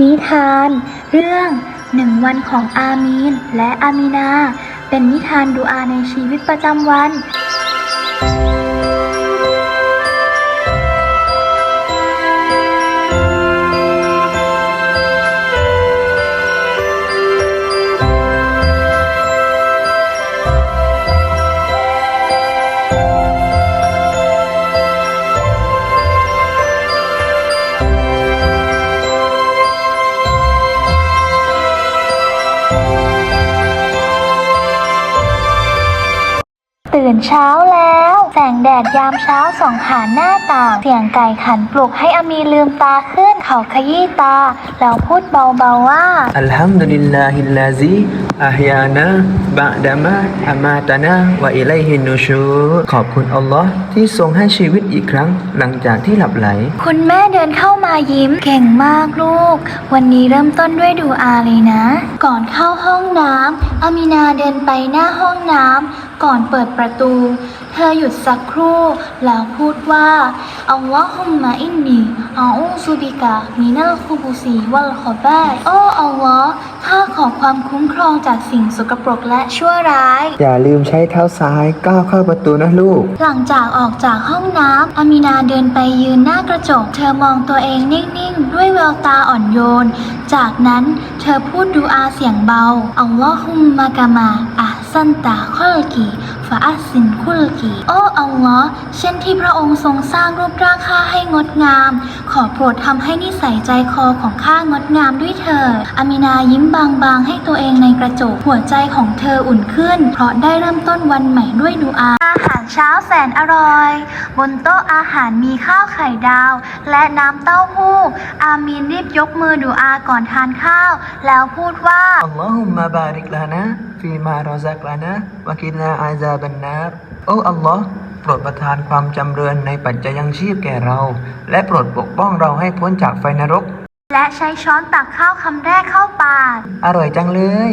นิทาน เรื่องหนึ่งวันของอามีนและอามีนา เป็นนิทานดูอาในชีวิตประจำวัน ตื่นเช้าแล้ว แสงแดดยามเช้าส่องผ่านหน้าต่าง เสียงไก่ขันปลุกให้อามีลืมตาขึ้น ขาขยี้ตา แล้วพูดเบาๆว่า อัลฮัมดุลิลลาฮิลลาซีอาฮยานะบะดามะอามาตานะวะอิไลฮินูชูขอบคุณอัลลอฮ์ที่ทรงให้ชีวิตอีกครั้ง หลังจากที่หลับไหล คุณแม่เดินเข้ามายิ้มเก่งมากลูก วันนี้เริ่มต้นด้วยดูอาเลยนะ ก่อนเข้าห้องน้ำอามินาเดินไปหน้าห้องน้ำก่อนเปิดประตู เธอหยุดสักครู่ แล้วพูดว่าอัลลอฮุมมาอินนีอาอูซุบิกามินัลคุบุซีวัลขอบาโอ้อัลลอฮ์ข้าขอความคุ้มครองจากสิ่งสกปรกและชั่วร้าย อย่าลืมใช้เท้าซ้ายก้าวเข้าประตูนะลูก หลังจากออกจากห้องน้ำอามินาเดินไปยืนหน้ากระจก เธอมองตัวเองนิ่ง ๆ ด้วยแววตาอ่อนโยน จากนั้นเธอพูดดูอาเสียงเบาอัลลอฮุมมากามาอะซันตาคอลกี ฟอัสซินคุลกีโอ้อัลลอฮ์เช่นที่พระองค์ทรงสร้างรูปร่างข้าให้งดงาม ขอโปรดทำให้นิสัยใจคอของข้างดงามด้วยเถิดอามินายิ้มบางๆ ให้ตัวเองในกระจกหัวใจของเธออุ่นขึ้น เพราะได้เริ่มต้นวันใหม่ด้วยดูอา อาหารเช้าแสนอร่อย บนโต๊ะอาหารมีข้าวไข่ดาว และน้ำเต้าหู้ อามีนรีบยกมือดูอาก่อนทานข้าว แล้วพูดว่าอัลลอฮุมมาบาริกลานะฟีมาราซักลานะวะกินาอาซาบบันนาโอ้อัลลอฮ์โปรดประทานความจำเริญในปัจจัยยังชีพแก่เรา และโปรดปกป้องเราให้พ้นจากไฟนรก และใช้ช้อนตักข้าวคำแรกเข้าปากอร่อยจังเลย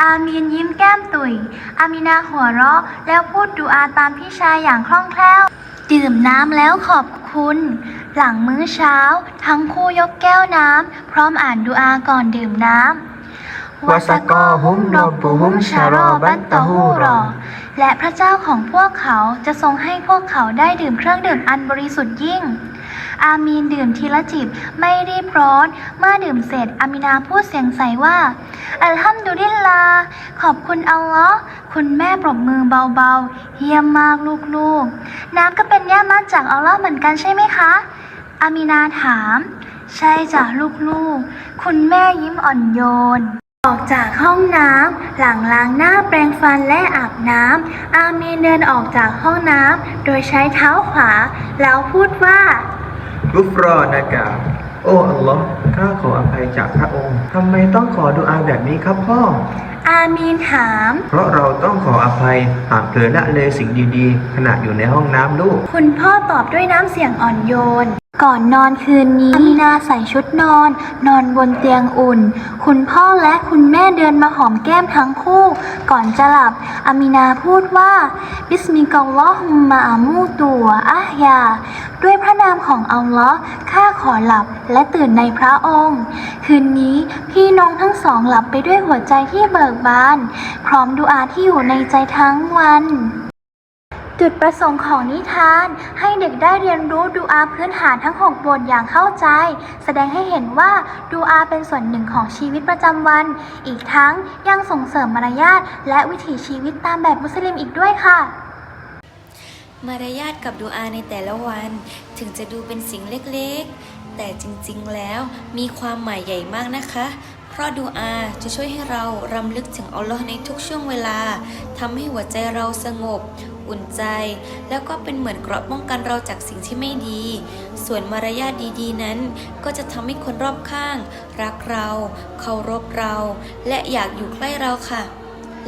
อามีนยิ้มแก้มตุยอามีนาหัวเราะ แล้วพูดดูอาตามพี่ชายอย่างคล่องแคล่ว ดื่มน้ำแล้วขอบคุณ หลังมื้อเช้า ทั้งคู่ยกแก้วน้ำพร้อมอ่านดูอาก่อนดื่มน้ำ วะสกอฮุมรอบบุฮุมชารอบัตตะฮูรอ และพระเจ้าของพวกเขาจะทรงให้พวกเขาได้ดื่มเครื่องดื่มอันบริสุทธิ์ยิ่ง อามีนดื่มทีละจิบไม่รีบร้อน เมื่อดื่มเสร็จอามินาพูดเสียงใสว่า อัลฮัมดุลิลลา ขอบคุณอัลลอฮ์คุณแม่ปรบมือเบาๆ เยี่ยมมากลูกๆ น้ำก็เป็นย่ามาจากอัลลอฮ์เหมือนกันใช่ไหมคะ อามินาถาม ใช่จ้ะลูกๆ คุณแม่ยิ้มอ่อนโยน ออกจากห้องน้ำหลังล้างหน้าแปรงฟันและอาบน้ำ อามีนเดินออกจากห้องน้ำโดยใช้เท้าขวา แล้วพูดว่า กุฟรอนะกาโอ้อัลลอฮ์ข้าขออภัยจากพระองค์ทำไมต้องขอดุอาแบบนี้ครับพ่อ อามีนถาม เพราะเราต้องขออภัยหากเผลอละเลยสิ่งดีๆ ขณะอยู่ในห้องน้ำลูก คุณพ่อตอบด้วยน้ำเสียงอ่อนโยน ก่อนนอนคืนนี้อามีนาใส่ชุดนอน นอนบนเตียงอุ่น คุณพ่อและคุณแม่เดินมาหอมแก้มทั้งคู่ ก่อนจะหลับ อามีนาพูดว่า บิสมิกลลอฮุมมาอามูตัวอะฮยา ด้วยพระนามของอัลลอฮ์ข้าขอหลับและตื่นในพระองค์ คืนนี้พี่น้องทั้งสองหลับไปด้วยหัวใจที่เบิกบาน พร้อมดูอาที่อยู่ในใจทั้งวัน จุดประสงค์ของนิทานให้เด็กได้เรียนรู้ดูอาพื้นฐานทั้ง 6 บทอย่างเข้าใจ แสดงให้เห็นว่าดูอาเป็นส่วนหนึ่งของชีวิตประจำวัน อีกทั้งยังส่งเสริมมารยาทและวิถีชีวิตตามแบบมุสลิมอีกด้วยค่ะ มารยาทกับดูอาในแต่ละวัน ถึงจะดูเป็นสิ่งเล็กๆ แต่จริงๆแล้วมีความหมายใหญ่มากนะคะเพราะดูอาจะช่วยให้เรารำลึกถึงอัลลอฮ์ในทุกช่วงเวลาทำให้หัวใจเราสงบ อุ่นใจ แล้วก็เป็นเหมือนเกราะป้องกันเราจากสิ่งที่ไม่ดี ส่วนมารยาทดีๆ นั้น ก็จะทำให้คนรอบข้าง รักเรา เคารพเรา และอยากอยู่ใกล้เราค่ะ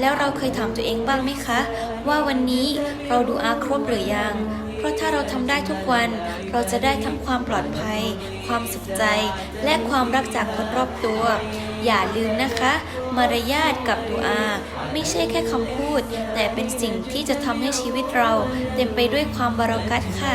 แล้วเราเคยถามตัวเองบ้างไหมคะ ว่าวันนี้เราดูอาครบหรือยัง เพราะถ้าเราทำได้ทุกวัน เราจะได้ทั้งความปลอดภัย ความสุขใจ และความรักจากคนรอบตัว อย่าลืมนะคะ มารยาทกับดูอา ไม่ใช่แค่คำพูด แต่เป็นสิ่งที่จะทำให้ชีวิตเรา เต็มไปด้วยความบารักัตค่ะ